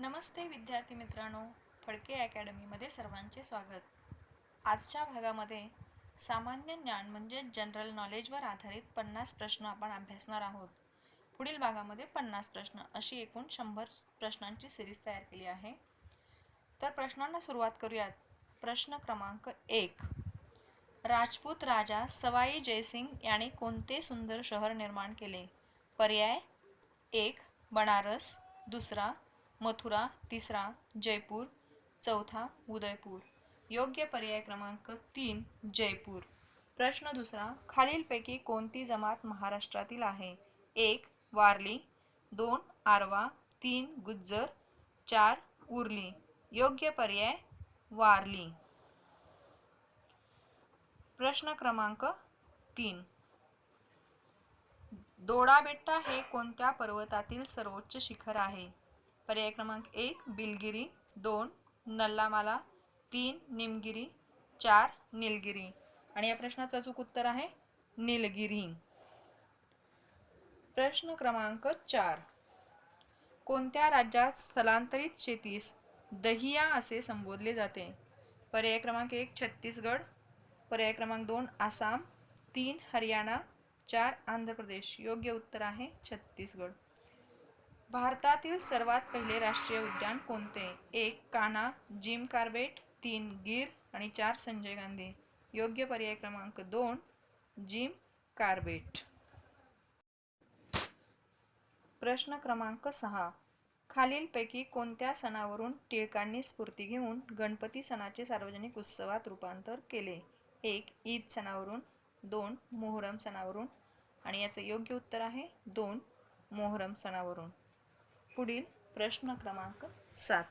नमस्ते विद्यार्थी मित्रांनो फडके अकॅडमीमध्ये सर्वांचे स्वागत. आजच्या भागामध्ये सामान्य ज्ञान म्हणजे जनरल नॉलेजवर आधारित पन्नास प्रश्न आपण अभ्यासणार आहोत. पुढील भागामध्ये पन्नास प्रश्न अशी एकूण शंभर प्रश्नांची सिरीज तयार केली आहे. तर प्रश्नांना सुरुवात करूयात. प्रश्न क्रमांक एक. राजपूत राजा सवाई जयसिंग याने कोणते सुंदर शहर निर्माण केले? पर्याय एक बनारस. दुसरा मथुरा तिसरा जयपूर चौथा उदयपूर. योग्य पर्याय क्रमांक तीन जयपूर. प्रश्न दुसरा खालीलपैकी कोणती जमात महाराष्ट्रातील आहे? एक वारली दोन आरवा तीन गुज्जर चार उरली. योग्य पर्याय वारली. प्रश्न क्रमांक तीन. दोडाबेट्टा हे कोणत्या पर्वतातील सर्वोच्च शिखर आहे? पर्याय क्रमांक एक बिलगिरी. दोन नल्लामाला. तीन निमगिरी. चार निलगिरी. आणि या प्रश्नाचं अचूक उत्तर आहे निलगिरी. प्रश्न क्रमांक चार. कोणत्या राज्यात स्थलांतरित शेतीस दहिया असे संबोधले जाते? पर्याय क्रमांक एक छत्तीसगड. पर्याय क्रमांक दोन आसाम. तीन हरियाणा. चार आंध्र प्रदेश. योग्य उत्तर आहे छत्तीसगड. भारतातील सर्वात पहिले राष्ट्रीय उद्यान कोणते? एक काना जिम कार्बेट तीन गीर आणि चार संजय गांधी. योग्य पर्याय क्रमांक दोन जिम कार्बेट. प्रश्न क्रमांक सहा. खालीलपैकी कोणत्या सणावरून टिळकांनी स्फूर्ती घेऊन गणपती सणाचे सार्वजनिक उत्सवात रूपांतर केले? एक ईद सणावरून. दोन मोहरम सणावरून. आणि याचं योग्य उत्तर आहे दोन मोहरम सणावरून. पुढील प्रश्न क्रमांक सात.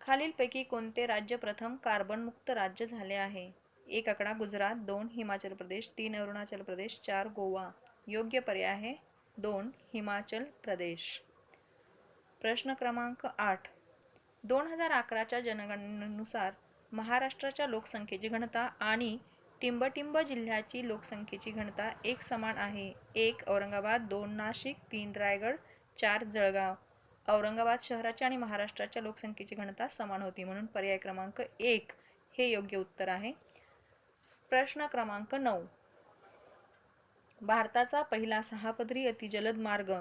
खालीलपैकी कोणते राज्य प्रथम कार्बनमुक्त राज्य झाले आहे? एक आकडा गुजरात दोन हिमाचल प्रदेश तीन अरुणाचल प्रदेश चार गोवा. योग्य पर्याय आहे? दोन हिमाचल प्रदेश. प्रश्न क्रमांक आठ. दोन हजार अकराच्या जनगणनेनुसार महाराष्ट्राच्या लोकसंख्येची घनता आणि टिंबटिंब जिल्ह्याची लोकसंख्येची घनता एक समान आहे. एक औरंगाबाद दोन नाशिक तीन रायगड चार जळगाव. औरंगाबाद शहराच्या आणि महाराष्ट्राच्या लोकसंख्येची घनता समान होती म्हणून पर्याय क्रमांक एक हे योग्य उत्तर आहे. प्रश्न क्रमांक नऊ. भारताचा पहिला सहापदरी अतिजलद मार्ग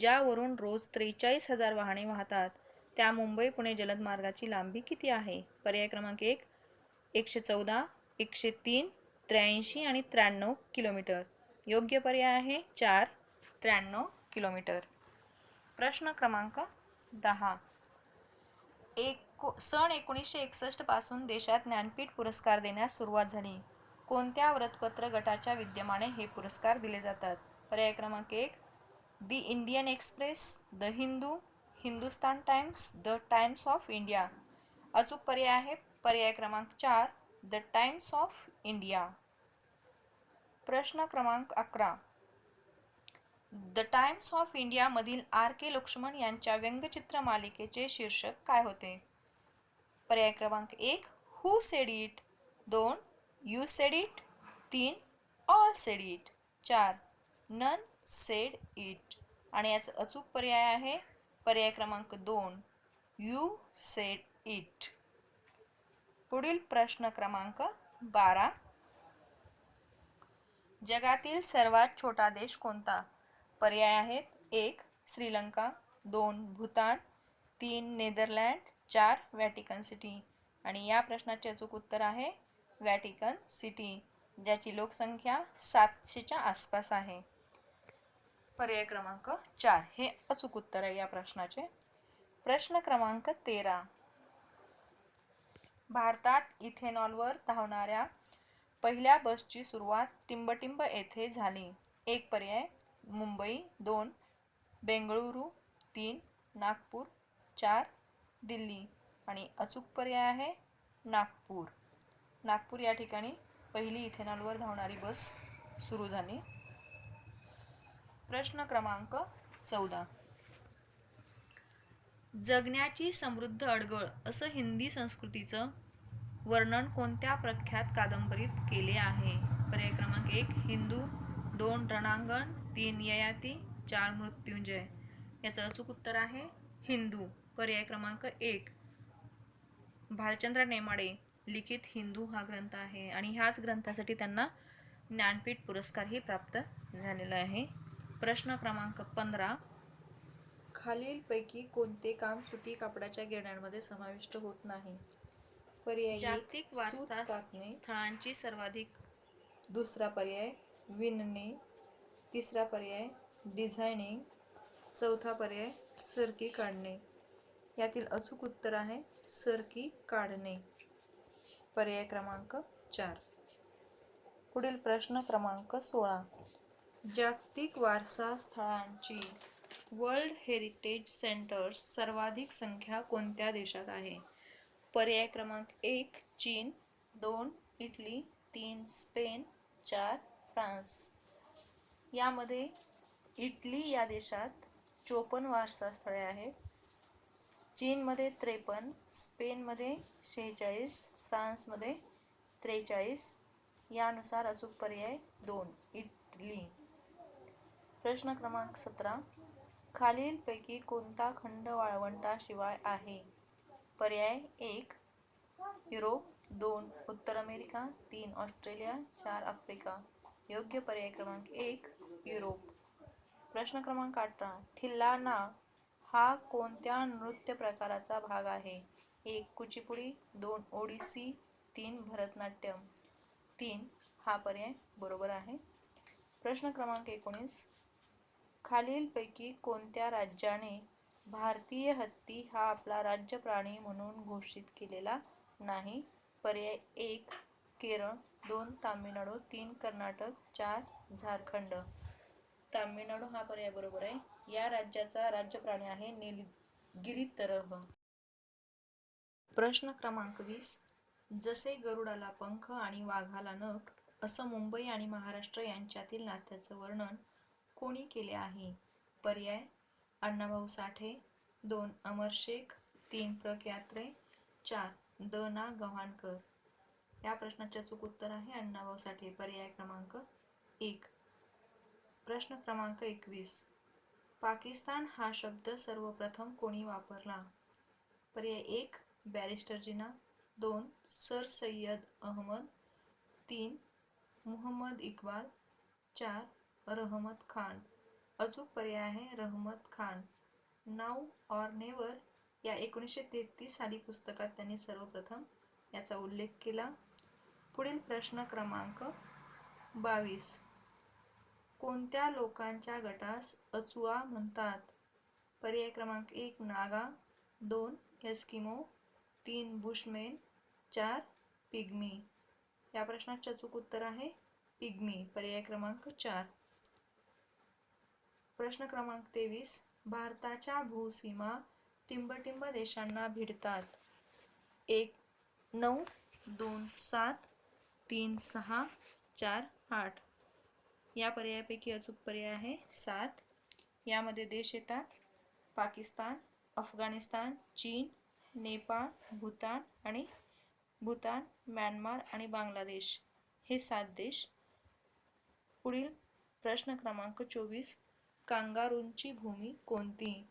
ज्यावरून रोज त्रेचाळीस हजार वाहने वाहतात त्या मुंबई पुणे जलद मार्गाची लांबी किती आहे? पर्याय क्रमांक एक एकशे चौदा एकशे तीन त्र्याऐंशी आणि त्र्याण्णव किलोमीटर. योग्य पर्याय आहे चार त्र्याण्णव किलोमीटर. प्रश्न क्रमांक दहा. एक सन एकोणीसशे एकसष्टपासून देशात ज्ञानपीठ पुरस्कार देण्यास सुरुवात झाली. कोणत्या वृत्तपत्र गटाच्या विद्यमाने हे पुरस्कार दिले जातात? पर्याय क्रमांक एक the Indian Express the Hindu Hindustan Times the Times of India. अचूक पर्याय आहे. पर्याय क्रमांक चार द टाइम्स ऑफ इंडिया. प्रश्न क्रमांक अकरा. द टाइम्स ऑफ इंडियामधील आर के लक्ष्मण यांच्या व्यंगचित्र मालिकेचे शीर्षक काय होते? पर्याय क्रमांक एक हू सेड इट दोन यू सेड इट तीन ऑल सेड इट चार नन सेड इट आणि याचा अचूक पर्याय आहे. पर्याय क्रमांक दोन यू सेड इट पुढील प्रश्न क्रमांक बारा. जगातील सर्वात छोटा देश कोणता? पर्याय आहेत एक श्रीलंका दोन भूतान तीन नेदरलँड चार व्हॅटिकन सिटी. आणि या प्रश्नाचे अचूक उत्तर आहे व्हॅटिकन सिटी ज्याची लोकसंख्या सातशेच्या आसपास आहे. पर्याय क्रमांक चार. हे अचूक उत्तर आहे या प्रश्नाचे. प्रश्न क्रमांक तेरा. भारतात इथेनॉलवर धावणाऱ्या पहिल्या बसची सुरुवात टिंबटिंब येथे झाली. एक पर्याय मुंबई दोन बेंगळुरू तीन नागपूर चार दिल्ली. आणि अचूक पर्याय आहे नागपूर. नागपूर या ठिकाणी पहिली इथेनॉलवर धावणारी बस सुरू झाली. प्रश्न क्रमांक चौदा. जगण्याची समृद्ध अडगळ असं हिंदी संस्कृतीचं वर्णन कोणत्या प्रख्यात कादंबरीत केले आहे? पर्याय क्रमांक एक हिंदू दोन रणांगण तीन ययाती चार मृत्युंजय. याचं अचूक उत्तर आहे हिंदू. पर्याय क्रमांक एक भालचंद्र नेमाडे लिखित हिंदू हा ग्रंथ आहे आणि ह्याच ग्रंथासाठी त्यांना ज्ञानपीठ पुरस्कारही प्राप्त झालेला आहे. प्रश्न क्रमांक पंधरा खालीलपैकी कोणते काम सुती कापडाच्या गिरण्यांमध्ये समाविष्ट होत नाही? पर्याय जागतिक वारसा स्थळांची सर्वाधिक दुसरा पर्याय विणणे तिसरा पर्याय डिझायनिंग चौथा पर्याय सरकी काढणे. यातील अचूक उत्तर आहे सरकी काढणे. पर्याय क्रमांक चार. पुढील प्रश्न क्रमांक सोळा. जागतिक वारसा स्थळांची वर्ल्ड हेरिटेज सेंटर्स सर्वाधिक संख्या कोणत्या देशात आहे? पर्याय क्रमांक एक चीन दोन इटली तीन स्पेन चार फ्रान्स. यामध्ये इटली या देशात चोपन्न वारसा स्थळे आहेत. चीनमध्ये त्रेपन्न स्पेनमध्ये शेहेचाळीस फ्रान्समध्ये त्रेचाळीस. यानुसार अचूक पर्याय दोन इटली. प्रश्न क्रमांक सतरा खालीलपैकी कोणता खंड वाळवंटाशिवाय आहे? पर्याय एक युरोप दोन उत्तर अमेरिका तीन ऑस्ट्रेलिया चार आफ्रिका. योग्य पर्याय क्रमांक एक युरोप. प्रश्न क्रमांक अठरा थिल्लाना हा कोणत्या नृत्य प्रकाराचा भाग आहे? एक कुचिपुडी दोन ओडिसी तीन भरतनाट्यम. तीन हा पर्याय बरोबर आहे. प्रश्न क्रमांक एकोणीस खालीलपैकी कोणत्या राज्याने भारतीय हत्ती हा आपला राज्य प्राणी म्हणून घोषित केलेला नाही? पर्याय एक केरळ. दोन तामिळनाडू. तीन कर्नाटक. चार झारखंड. तामिळनाडू हा पर्याय बरोबर आहे. या राज्याचा राज्य प्राणी आहे निलगिरी तरह प्रश्न क्रमांक वीस. जसे गरुडाला पंख आणि वाघाला नख असं मुंबई आणि महाराष्ट्र यांच्यातील नात्याचं वर्णन कोणी केले आहे? पर्याय? अण्णाभाऊ साठे दोन अमर शेख तीन प्र यात्रे चार द ना गव्हाणकर. या प्रश्नाचे अचूक उत्तर आहे अण्णाभाऊ साठे पर्याय क्रमांक एक. प्रश्न क्रमांक एकवीस. पाकिस्तान हा शब्द सर्वप्रथम कोणी वापरला? पर्याय एक बॅरिस्टर जिना दोन सर सय्यद अहमद. तीन मुहम्मद इक्बाल. चार रहमत खान. अचूक पर्याय आहे रहमत खान. नाऊ ऑर नेवर या एकोणीसशे तेहतीस साली पुस्तकात त्यांनी सर्वप्रथम याचा उल्लेख केला. पुढील प्रश्न क्रमांक बावीस. कोणत्या लोकांच्या गटास अचुआ म्हणतात? पर्याय क्रमांक एक नागा. दोन एस्किमो. तीन बुशमेन. चार पिग्मी. या प्रश्नाचे अचूक उत्तर आहे पिग्मी. पर्याय क्रमांक चार. प्रश्न क्रमांक तेवीस भारताच्या भूसीमा टिंबटिंब देशांना भिडतात. एक नऊ दोन सात तीन सहा चार आठ. या पर्यायापैकी अचूक पर्याय आहे सात. यामध्ये देश येतात. पाकिस्तान अफगाणिस्तान चीन नेपाळ भूतान आणि भूतान म्यानमार आणि बांगलादेश. हे सात देश. पुढील प्रश्न क्रमांक चोवीस कांगारूंची भूमी कोणती?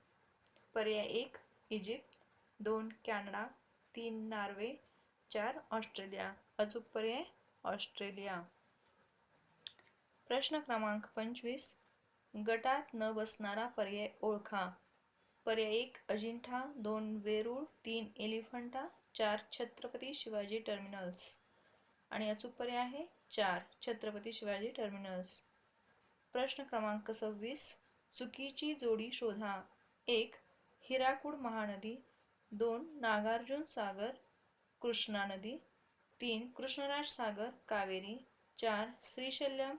पर्याय एक इजिप्त दोन कॅनडा तीन नॉर्वे चार ऑस्ट्रेलिया. अचूक पर्याय? ऑस्ट्रेलिया. प्रश्न क्रमांक पंचवीस. गटात न बसणारा पर्याय ओळखा. पर्याय एक अजिंठा दोन वेरूळ तीन एलिफंटा चार छत्रपती शिवाजी टर्मिनल्स. आणि अचूक पर्याय आहे? चार छत्रपती शिवाजी टर्मिनल्स. प्रश्न क्रमांक सव्वीस. चुकीची जोडी शोधा. एक हिराकूड महानदी. दोन नागार्जुन सागर कृष्णा नदी. तीन कृष्णराज सागर कावेरी. चार श्रीशैल्यम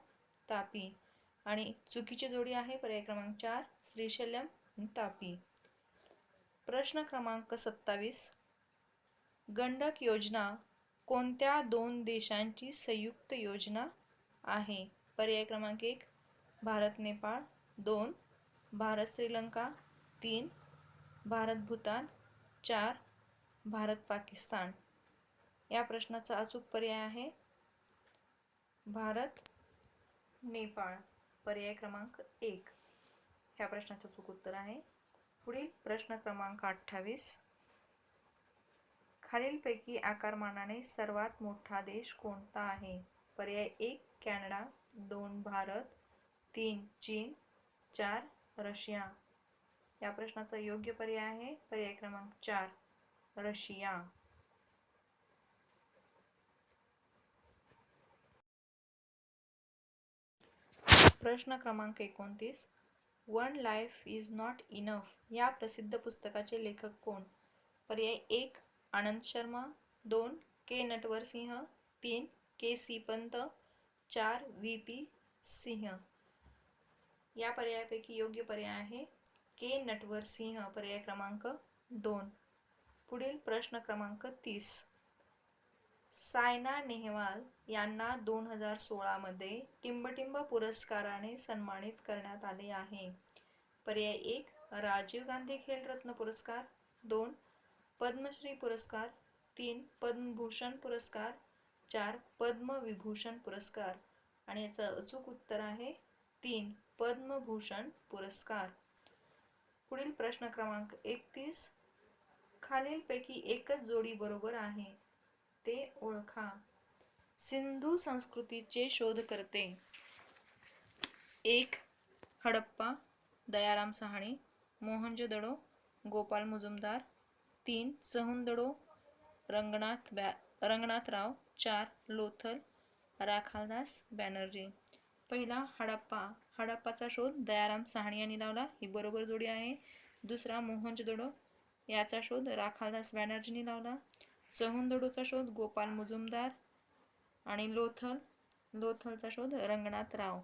तापी. आणि चुकीची जोडी आहे पर्याय क्रमांक चार श्रीशैल्यम तापी. प्रश्न क्रमांक सत्तावीस. गंडक योजना कोणत्या दोन देशांची संयुक्त योजना आहे? पर्याय क्रमांक एक भारत नेपाळ. दोन भारत श्रीलंका तीन भारत भूतान चार भारत पाकिस्तान. या प्रश्नाचा अचूक पर्याय आहे भारत नेपाळ. पर्याय क्रमांक एक. ह्या प्रश्नाचं अचूक उत्तर आहे. पुढील प्रश्न क्रमांक अठ्ठावीस. खालीलपैकी आकारमानाने सर्वात मोठा देश कोणता आहे? पर्याय एक कॅनडा दोन भारत तीन चीन चार रशिया. या प्रश्नाचा योग्य पर्याय आहे. पर्याय क्रमांक चार रशिया. प्रश्न क्रमांक एकोणतीस one life is not enough. या प्रसिद्ध पुस्तकाचे लेखक कोण? पर्याय एक आनंद शर्मा. दोन के नटवर सिंह तीन के सी पंत चार व्ही पी सिंह. या पर्यायापैकी योग्य पर्याय आहे. के नटवर सिंह पर्याय क्रमांक दोन. पुढील प्रश्न क्रमांक तीस. सायना नेहवाल यांना दोन हजार सोळामध्ये टिंबटिंब पुरस्काराने सन्मानित करण्यात आले आहे. पर्याय एक राजीव गांधी खेलरत्न पुरस्कार. दोन पद्मश्री पुरस्कार. तीन पद्मभूषण पुरस्कार. चार पद्मविभूषण पुरस्कार. आणि याचं अचूक उत्तर आहे तीन पद्मभूषण पुरस्कार. पुढील प्रश्न क्रमांक एकतीस. खालीलपैकी एकच जोडी बरोबर आहे. ते ओळखा. सिंधू संस्कृतीचे शोधकर्ते. एक हडप्पा दयाराम सहाणे मोहनजोदडो गोपाल मुजुमदार. तीन सहुंदडो रंगनाथ बॅ रंगनाथराव. चार लोथल राखालदास बॅनर्जी. पहिला हडप्पा. हडप्पाचा शोध दयाराम साहणी यांनी लावला. ही बरोबर जोडी आहे. दुसरा मोहनजोदडो याचा शोध राखालदास बॅनर्जींनी लावला. चहुंदडोचा शोध गोपाल मुजुमदार आणि लोथल. लोथलचा शोध रंगनाथ राव.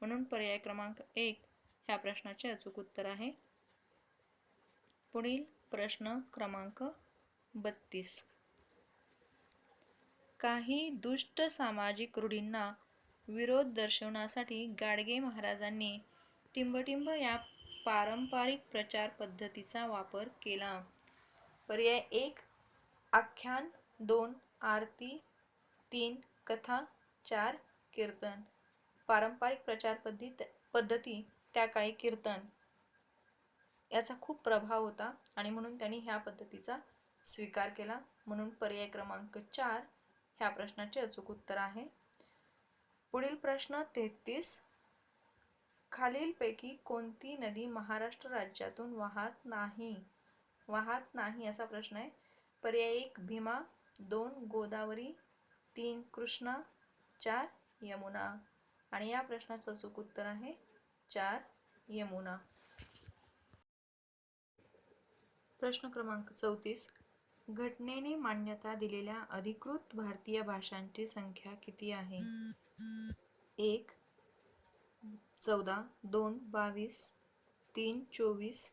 म्हणून पर्याय क्रमांक एक ह्या प्रश्नाचे अचूक उत्तर आहे. पुढील प्रश्न क्रमांक बत्तीस. काही दुष्ट सामाजिक रूढींना विरोध दर्शवण्यासाठी गाडगे महाराजांनी टिंबटिंब या पारंपरिक प्रचार पद्धतीचा वापर केला. पर्याय एक आख्यान दोन आरती तीन कथा चार कीर्तन. पारंपरिक प्रचार पद्धती पद्धती त्या काळी कीर्तन याचा खूप प्रभाव होता आणि म्हणून त्यांनी ह्या पद्धतीचा स्वीकार केला. म्हणून पर्याय क्रमांक चार ह्या प्रश्नाचे अचूक उत्तर आहे. पुढील प्रश्न तेहतीस. खालीलपैकी कोणती नदी महाराष्ट्र राज्यातून वाहत नाही? वाहत नाही असा प्रश्न आहे. पर्याय एक भीमा दोन गोदावरी तीन कृष्णा चार यमुना. आणि या प्रश्नाचं चूक उत्तर आहे चार यमुना. प्रश्न क्रमांक चौतीस. घटनेने मान्यता दिलेल्या अधिकृत भारतीय भाषांची संख्या किती आहे? एक चौदा दोन बावीस तीन चोवीस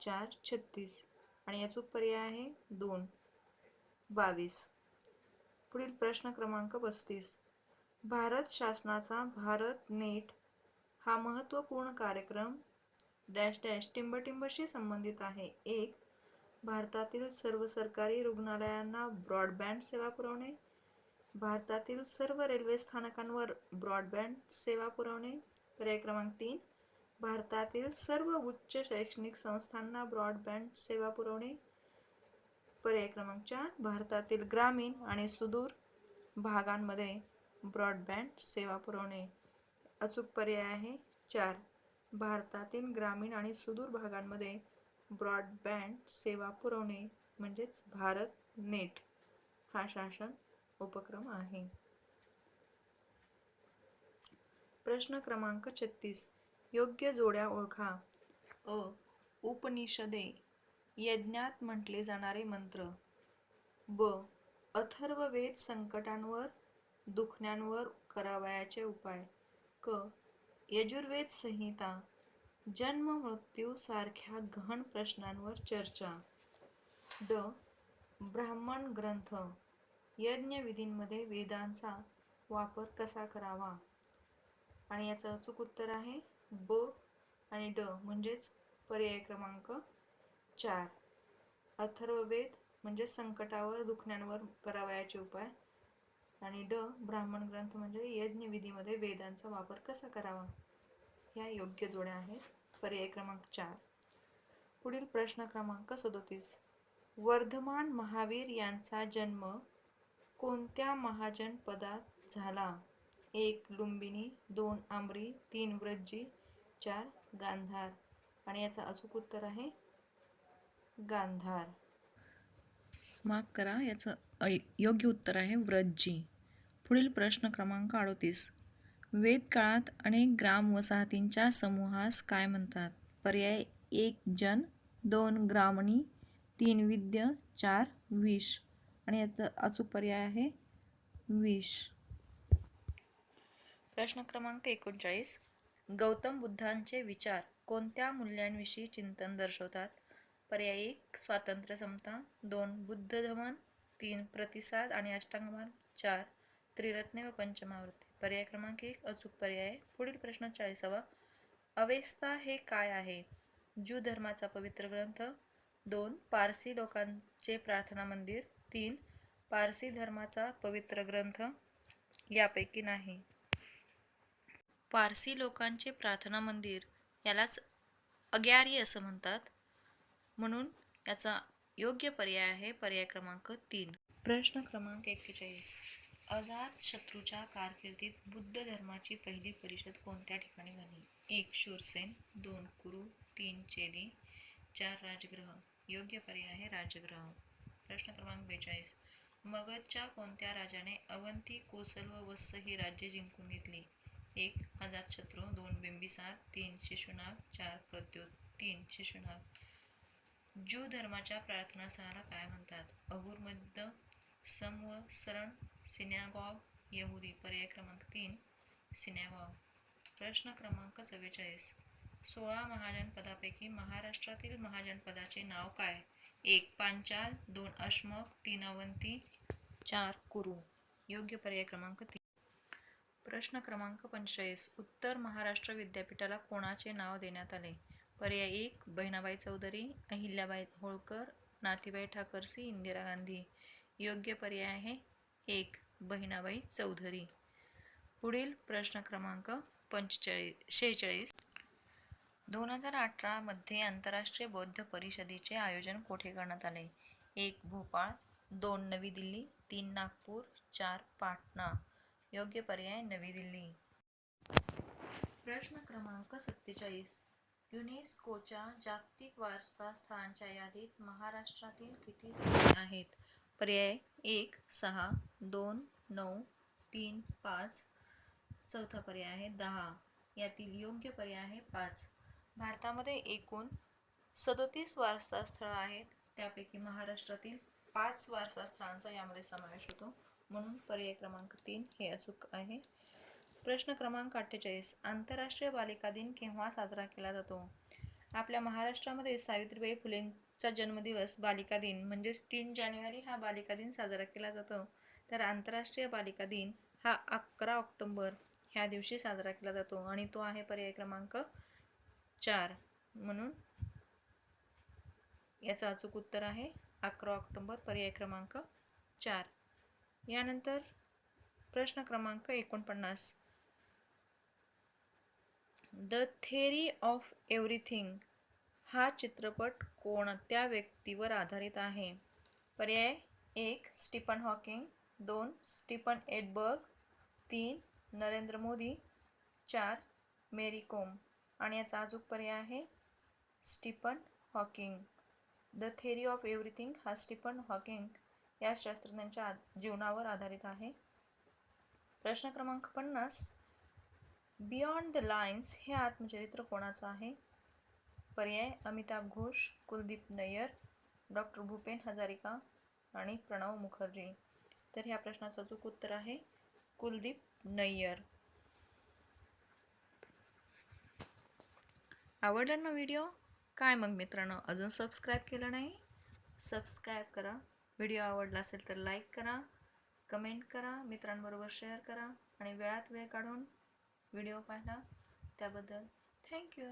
चार छत्तीस. आणि अचूक पर्याय आहे दोन बावीस. पुढील प्रश्न क्रमांक पस्तीस. भारत शासनाचा भारत नेट हा महत्त्वपूर्ण कार्यक्रम डॅश डॅश टिंबटिंबशी संबंधित आहे. एक भारतातील सर्व सरकारी रुग्णालयांना ब्रॉडबँड सेवा पुरवणे. भारतातील सर्व रेल्वे स्थानकांवर ब्रॉडबँड सेवा पुरवणे पर्याय क्रमांक तीन भारतातील सर्व उच्च शैक्षणिक संस्थांना ब्रॉडबँड सेवा पुरवणे पर्याय क्रमांक चार भारतातील ग्रामीण आणि सुदूर भागांमध्ये ब्रॉडबँड सेवा पुरवणे. अचूक पर्याय आहे. चार भारतातील ग्रामीण आणि सुदूर भागांमध्ये ब्रॉडबँड सेवा पुरवणे म्हणजेच भारत नेट. हा शासन उपक्रम आहे. प्रश्न क्रमांक छत्तीस. योग्य जोड्या ओळखा. अ. उपनिषदे. यज्ञात म्हटले जाणारे मंत्र. ब. अथर्ववेद संकटांवर दुखण्यांवर करावयाचे उपाय. क. यजुर्वेद संहिता. जन्म मृत्यू सारख्या गहन प्रश्नांवर चर्चा. ड. ब्राह्मण ग्रंथ. यज्ञविधींमध्ये वेदांचा वापर कसा करावा? आणि याचं अचूक उत्तर आहे ब आणि ड म्हणजेच पर्याय क्रमांक चार. अथर्ववेद म्हणजे संकटावर दुखण्यांवर करावयाचे उपाय. आणि ड ब्राह्मण ग्रंथ म्हणजे यज्ञविधीमध्ये वेदांचा वापर कसा करावा? ह्या योग्य जोड्या आहेत. पर्याय क्रमांक चार. पुढील प्रश्न क्रमांक सदोतीस. वर्धमान महावीर यांचा जन्म कोणत्या महाजनपदात झाला? एक लुंबिनी दोन आमरी तीन व्रज्जी चार गांधार. आणि याचं अचूक उत्तर आहे गांधार. माफ करा याचं अय- योग्य उत्तर आहे व्रज्जी. पुढील प्रश्न क्रमांक अडोतीस. वेदकाळात अनेक ग्राम वसाहतींच्या समूहास काय म्हणतात? पर्याय एक जन दोन ग्रामणी तीन विद्य चार विष. आणि याचा अचूक पर्याय आहे विष. प्रश्न क्रमांक एकोणचाळीस. गौतम बुद्धांचे विचार कोणत्या मूल्यांविषयी चिंतन दर्शवतात? पर्याय एक स्वातंत्र्य समता. दोन बुद्ध धमन. तीन प्रतिसाद. आणि अष्टांगमान. चार त्रिरत्ने व पंचमावृत्ती. पर्याय क्रमांक एक अचूक पर्याय. पुढील प्रश्न चाळीसावा. अवेस्ता हे काय आहे? ज्यू धर्माचा पवित्र ग्रंथ. दोन पारसी लोकांचे प्रार्थना मंदिर. तीन पारसी धर्माचा पवित्र ग्रंथ यापैकी नाही. पारसी लोकांचे प्रार्थना मंदिर यालाच अग्यारी असं म्हणतात. म्हणून याचा योग्य पर्याय आहे पर्याय क्रमांक तीन. प्रश्न क्रमांक एक्केचाळीस. अजात शत्रूच्या कारकिर्दीत बुद्ध धर्माची पहिली परिषद कोणत्या ठिकाणी झाली? एक शूरसेन दोन कुरु तीन चेदी चार राजग्रह. योग्य पर्याय आहे राजग्रह. प्रश्न क्रमांक बेचाळीस. मगधच्या कोणत्या राजाने अवंती कोसल व वत्स ही राज्ये जिंकून घेतली? एक अजातशत्रू दोन बिंबिसार तीन शिशुनाग चार प्रद्योत तीन शिशुनाग. ज्यू धर्माच्या प्रार्थनास्थळाला काय म्हणतात? अहुरमद्द संवसरण सिनॅगॉग यहुदी. पर्याय क्रमांक तीन सिनॅगॉग प्रश्न क्रमांक चव्वेचाळीस. सोळा महाजनपदापैकी महाराष्ट्रातील महाजनपदाचे नाव काय? एक पांचाल दोन अश्मक तीन अवंती चार कुरू. योग्य पर्याय क्रमांक तीन. प्रश्न क्रमांक पंचेचाळीस. उत्तर महाराष्ट्र विद्यापीठाला कोणाचे नाव देण्यात आले? पर्याय एक बहिणाबाई चौधरी अहिल्याबाई होळकर नाथीबाई ठाकरसी इंदिरा गांधी. योग्य पर्याय आहे एक बहिणाबाई चौधरी. पुढील प्रश्न क्रमांक पंचेचाळीस शेहेचाळीस. दोन हजार अठरामध्ये आंतरराष्ट्रीय बौद्ध परिषदेचे आयोजन कोठे करण्यात आले? एक भोपाळ. दोन नवी दिल्ली. तीन नागपूर. चार पाटणा. योग्य पर्याय नवी दिल्ली. प्रश्न क्रमांक सत्तेचाळीस. युनेस्कोच्या जागतिक वारसा स्थळांच्या यादीत महाराष्ट्रातील किती स्थळे आहेत? पर्याय एक सहा दोन नऊ तीन पाच. चौथा पर्याय आहे दहा. यातील योग्य पर्याय आहे पाच. भारतामध्ये एकूण सदोतीस वारसा स्थळं आहेत. त्यापैकी महाराष्ट्रातील पाच वारसा स्थळांचा यामध्ये समावेश होतो. म्हणून पर्याय क्रमांक तीन हे अचूक आहे. प्रश्न क्रमांक अठ्ठेचाळीस आंतरराष्ट्रीय बालिका दिन केव्हा साजरा केला जातो? आपल्या महाराष्ट्रामध्ये सावित्रीबाई फुलेंचा जन्मदिवस बालिका दिन म्हणजेच तीन जानेवारी हा बालिका दिन साजरा केला जातो. तर आंतरराष्ट्रीय बालिका दिन हा अकरा ऑक्टोंबर ह्या दिवशी साजरा केला जातो आणि तो आहे पर्याय क्रमांक चार म्हणून याचं अचूक उत्तर आहे अकरा ऑक्टोंबर पर्याय क्रमांक चार. यानंतर प्रश्न क्रमांक एकोणपन्नास. द थेरी ऑफ एव्हरीथिंग हा चित्रपट कोणत्या व्यक्तीवर आधारित आहे? पर्याय एक स्टीफन हॉकिंग. दोन स्टीफन एडबर्ग. तीन नरेंद्र मोदी. चार मेरी कोम. आणि याचा अजून पर्याय आहे Stephen Hawking. The theory of everything हा स्टीफन हॉकिंग या शास्त्रज्ञांच्या आ- जीवनावर आधारित आहे. प्रश्न क्रमांक पन्नास. बियॉन्ड द लाईन्स हे आत्मचरित्र कोणाचं आहे? पर्याय अमिताभ घोष कुलदीप नय्यर डॉक्टर भूपेन हजारिका आणि प्रणव मुखर्जी. तर ह्या प्रश्नाचं अचूक उत्तर आहे कुलदीप नय्यर. आवडला ना व्हिडिओ काय मग मित्रांनो अजून सबस्क्राईब केलं नाही? सबस्क्राईब करा. व्हिडिओ आवडला असेल तर लाईक करा. कमेंट करा. मित्रांबरोबर शेअर करा. आणि वेळात वेळ काढून व्हिडिओ पाहिला. त्याबद्दल थँक्यू